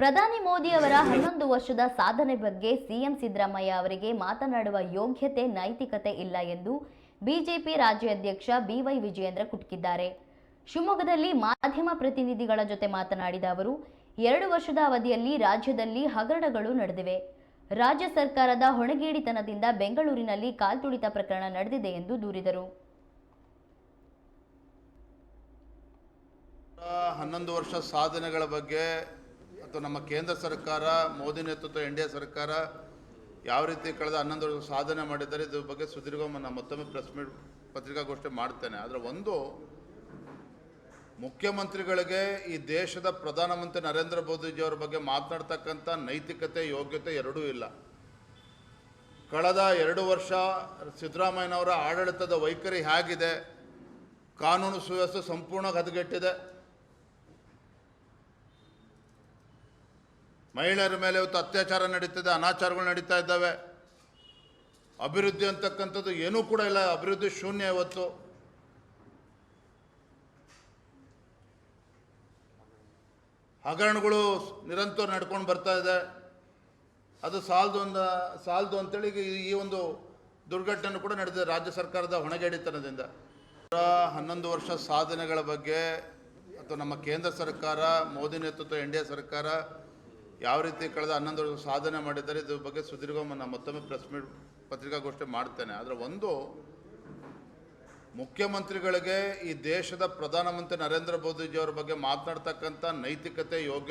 ಪ್ರಧಾನಿ ಮೋದಿ ಅವರ ಹನ್ನೊಂದು ವರ್ಷದ ಸಾಧನೆ ಬಗ್ಗೆ ಸಿಎಂ ಸಿದ್ದರಾಮಯ್ಯ ಅವರಿಗೆ ಮಾತನಾಡುವ ಯೋಗ್ಯತೆ, ನೈತಿಕತೆ ಇಲ್ಲ ಎಂದು ಬಿಜೆಪಿ ರಾಜ್ಯಾಧ್ಯಕ್ಷ ಬಿವೈ ವಿಜಯೇಂದ್ರ ಕುಟುಕಿದ್ದಾರೆ. ಶಿವಮೊಗ್ಗದಲ್ಲಿ ಮಾಧ್ಯಮ ಪ್ರತಿನಿಧಿಗಳ ಜೊತೆ ಮಾತನಾಡಿದ ಅವರು, ಎರಡು ವರ್ಷದ ಅವಧಿಯಲ್ಲಿ ರಾಜ್ಯದಲ್ಲಿ ಹಗರಣಗಳು ನಡೆದಿವೆ. ರಾಜ್ಯ ಸರ್ಕಾರದ ಹೊಣೆಗೇಡಿತನದಿಂದ ಬೆಂಗಳೂರಿನಲ್ಲಿ ಕಾಲ್ತುಳಿತ ಪ್ರಕರಣ ನಡೆದಿದೆ ಎಂದು ದೂರಿದರು. ಹನ್ನೊಂದು ವರ್ಷ ಸಾಧನೆಗಳ ಬಗ್ಗೆ ಅಥವಾ ನಮ್ಮ ಕೇಂದ್ರ ಸರ್ಕಾರ, ಮೋದಿ ನೇತೃತ್ವ, ಎನ್ ಡಿ ಎ ಸರ್ಕಾರ ಯಾವ ರೀತಿ ಕಳೆದ ಹನ್ನೊಂದು ವರ್ಷ ಸಾಧನೆ ಮಾಡಿದ್ದಾರೆ, ಇದ್ರ ಬಗ್ಗೆ ಸುದೀರ್ಘ ನಾನು ಮತ್ತೊಮ್ಮೆ ಪ್ರೆಸ್ ಮೀಟ್ ಪತ್ರಿಕಾಗೋಷ್ಠಿ ಮಾಡ್ತೇನೆ. ಆದರೆ ಒಂದು, ಮುಖ್ಯಮಂತ್ರಿಗಳಿಗೆ ಈ ದೇಶದ ಪ್ರಧಾನಮಂತ್ರಿ ನರೇಂದ್ರ ಮೋದಿಜಿಯವರ ಬಗ್ಗೆ ಮಾತನಾಡ್ತಕ್ಕಂಥ ನೈತಿಕತೆ, ಯೋಗ್ಯತೆ ಎರಡೂ ಇಲ್ಲ. ಕಳೆದ ಎರಡು ವರ್ಷ ಸಿದ್ದರಾಮಯ್ಯನವರ ಆಡಳಿತದ ವೈಖರಿ ಹೇಗಿದೆ, ಕಾನೂನು ಸುವ್ಯವಸ್ಥೆ ಸಂಪೂರ್ಣ ಹದಗೆಟ್ಟಿದೆ ಮಹಿಳೆಯರ ಮೇಲೆ ಇವತ್ತು ಅತ್ಯಾಚಾರ ನಡೀತಿದೆ, ಅನಾಚಾರಗಳು ನಡೀತಾ ಇದ್ದಾವೆ. ಅಭಿವೃದ್ಧಿ ಅಂತಕ್ಕಂಥದ್ದು ಏನೂ ಕೂಡ ಇಲ್ಲ, ಅಭಿವೃದ್ಧಿ ಶೂನ್ಯ ಇವತ್ತು. ಹಗರಣಗಳು ನಿರಂತರ ನಡ್ಕೊಂಡು ಬರ್ತಾ ಇದೆ. ಅದು ಸಾಲದು ಒಂದು, ಸಾಲದು ಅಂತೇಳಿ ಈ- ಒಂದು ದುರ್ಘಟನೆ ಕೂಡ ನಡೆದಿದೆ ರಾಜ್ಯ ಸರ್ಕಾರದ ಹೊಣೆಗೇಡಿತನದಿಂದ ಹನ್ನೊಂದು ವರ್ಷ ಸಾಧನೆಗಳ ಬಗ್ಗೆ, ಅಥವಾ ನಮ್ಮ ಕೇಂದ್ರ ಸರ್ಕಾರ ಮೋದಿ ನೇತೃತ್ವ ಎನ್ ಸರ್ಕಾರ ಯಾವ ರೀತಿ ಕಳೆದ ಹನ್ನೊಂದು ವರ್ಷ ಸಾಧನೆ ಮಾಡಿದ್ದಾರೆ, ಇದ್ರ ಬಗ್ಗೆ ಸುದೀರ್ಘ ನಾನು ಮತ್ತೊಮ್ಮೆ ಪ್ರೆಸ್ ಮೀಟ್ ಪತ್ರಿಕಾಗೋಷ್ಠಿ ಮಾಡ್ತೇನೆ. ಆದರೆ ಒಂದು, ಮುಖ್ಯಮಂತ್ರಿಗಳಿಗೆ ಈ ದೇಶದ ಪ್ರಧಾನಮಂತ್ರಿ ನರೇಂದ್ರ ಮೋದಿಜಿಯವರ ಬಗ್ಗೆ ಮಾತನಾಡ್ತಕ್ಕಂಥ ನೈತಿಕತೆ ಯೋಗ್ಯತೆ